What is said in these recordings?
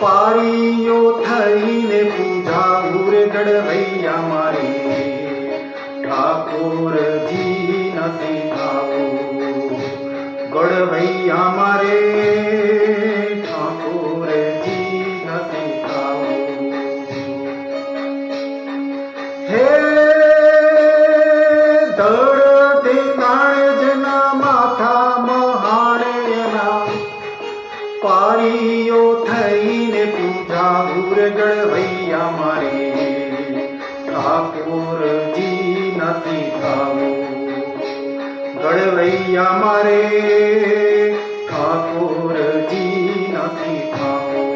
પારીઓ થઈને પૂજા ઉરે ગડવૈયા મારે ઠાકોરજી નથી ખાવું ગડવૈયા મારે ગળવૈયા મારે ઠાકોરજી નથી ખાવું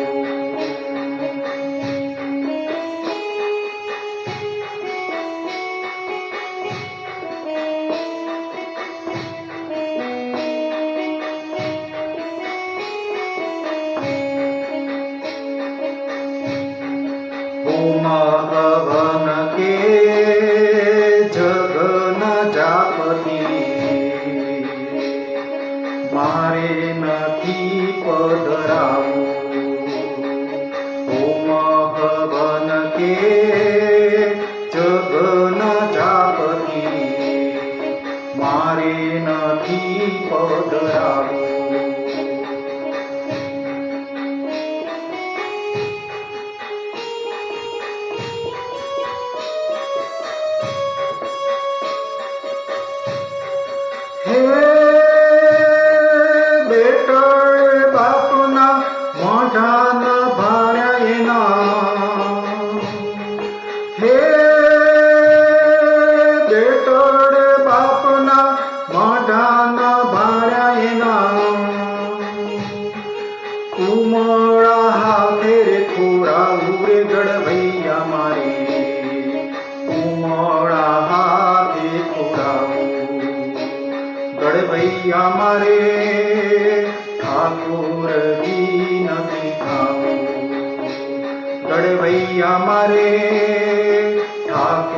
ઓમ હવન કે જગન કુમળા હાથે રે ખોરા ઉરે ગડવૈયા મારે ગડવૈયા ઠાકોર દીન ગડવૈયા મારે ઠાકોરજી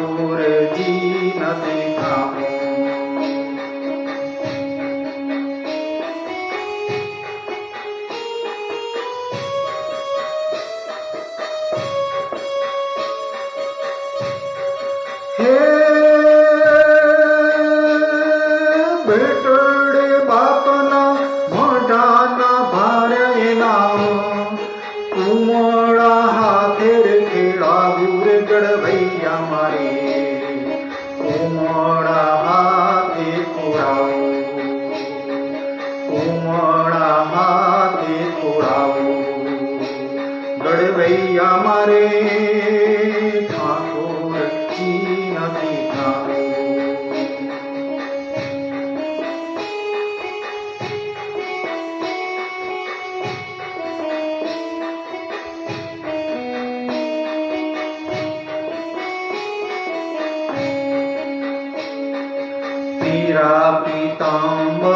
করেই আমারে ঠাকুর চিনাতি পিরা পিতাম্বর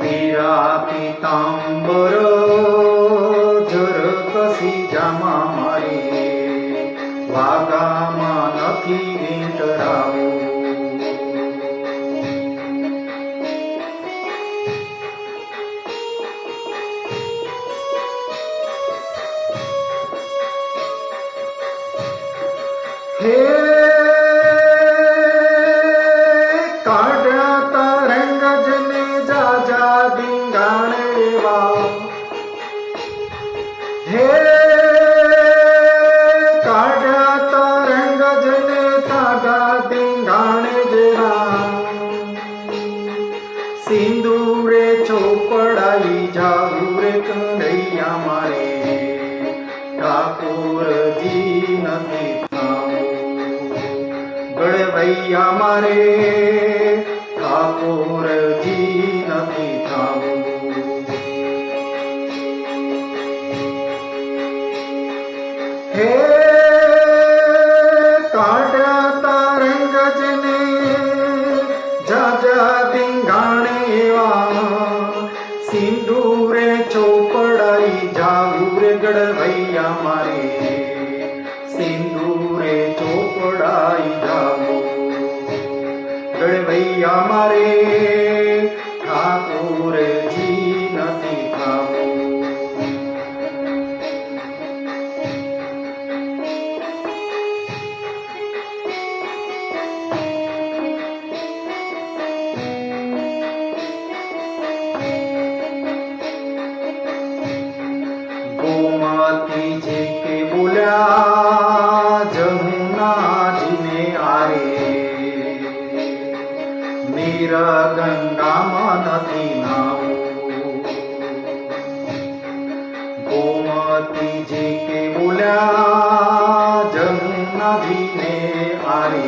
पीरा पीताम्बर झुरकसी जामा मरे। वागामा আমারে কাপড়ের জিনাতি থামু হে আমারে वीर गंगा नदी नाओ गोमती जी के बोलिया, जमुना जी ने आए।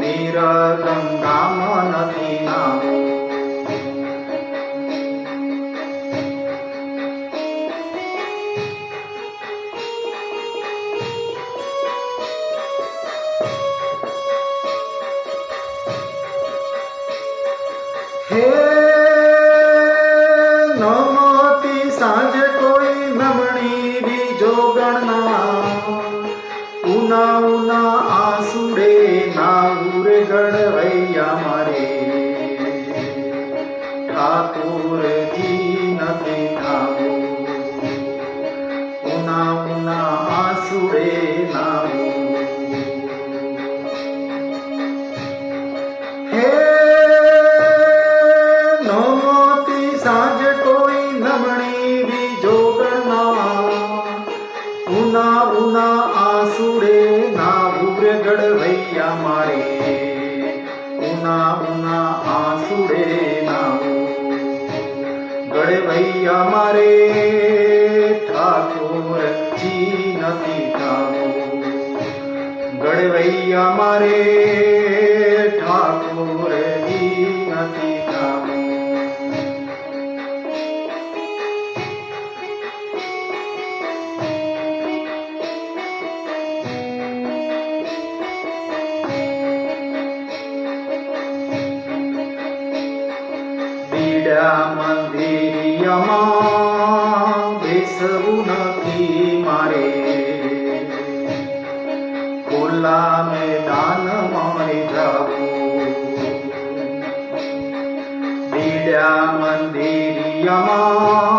नीर गंगा नदी नाओ હે નમતી સાંજે કોઈ નમણી બીજો ગણના. ઉના ઉના ગડવૈયા મારે ઠાકોરજી નથી થાવું ગડવૈયા મારે ઠાકોરજી નથી થાવું બીડા મંદિરિયામાં બેસવું નથી મારે. ખુલ્લા મેદાન મારે જાવું. બીડા મંદિરિયામાં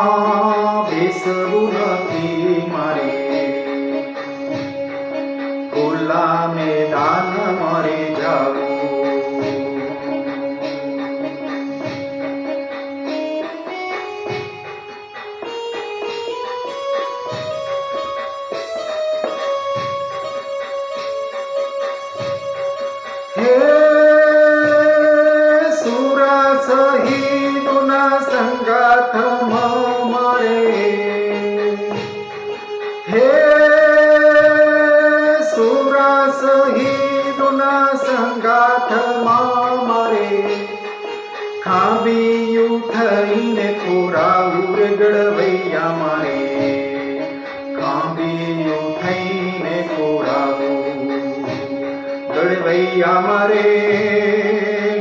હે સુરા સહીદુના સંગાથમાં મારે ખાબીયું થઈને ખોરાવું ગળવૈયા મારે. ખાબીયું થઈને ખોરાવું ગળવૈયા મારે.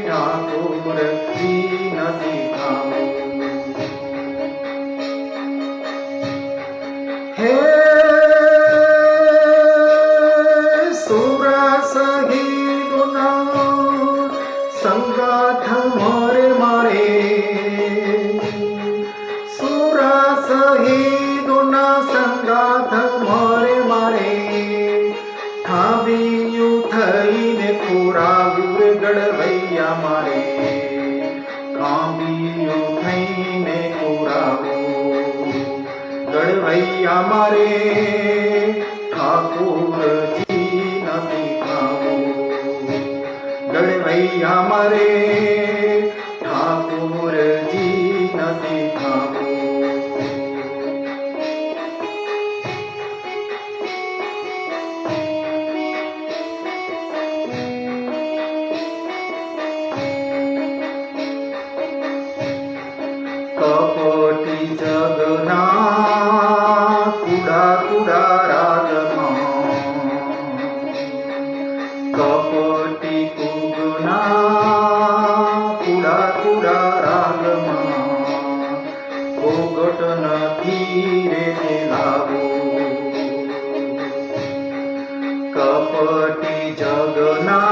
ઠાકોરજી નથી ખાવું. હે કાંબીયું થઈને કોરાવો ગળવૈયા મારે ઠાકોરજી નથી ખાવું ગળવૈયા મારે ઠાકોરજી જગના કુડા કુડા રાજનો કપટી કુગના કુડા કુડા રાજમાં ભોગટ નથી રે લાવો કપટી જગના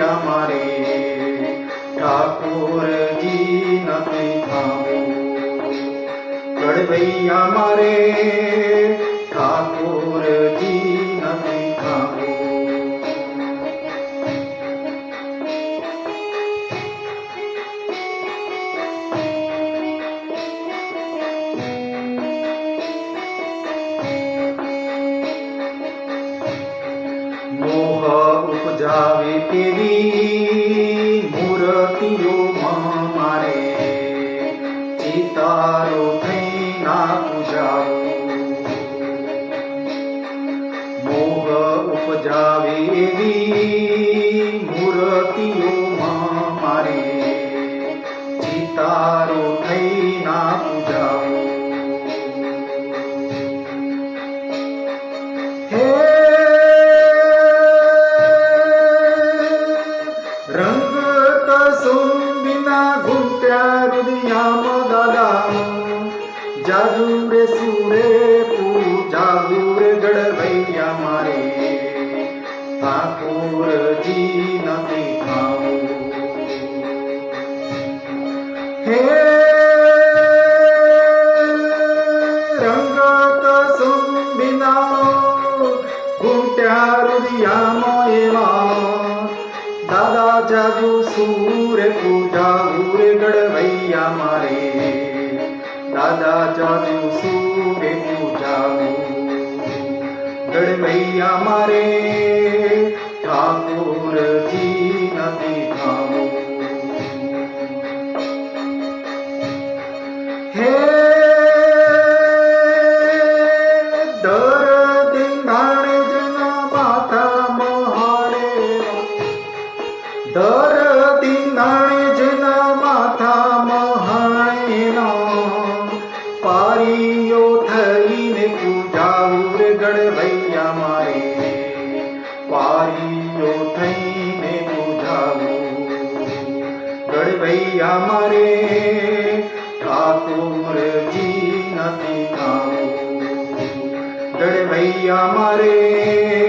আমারে ঠাকুর জি নাতে থামো। গড়বই আমারে ঠাকুর জি নাতে સજાવે તેવી મૂર્તિઓમાં મારે. ચિતારો થઈ ના પૂજાવું મોહ ઉપજાવે એવી મૂર્તિઓ जो सूर पूजा हुए गढ़वैया मारे। दादा जादू सूर पूजा गढ़वैया मारे ठाकुर जी भैया मरे ठाकुर जी नती गाओ गड़ भैया मरे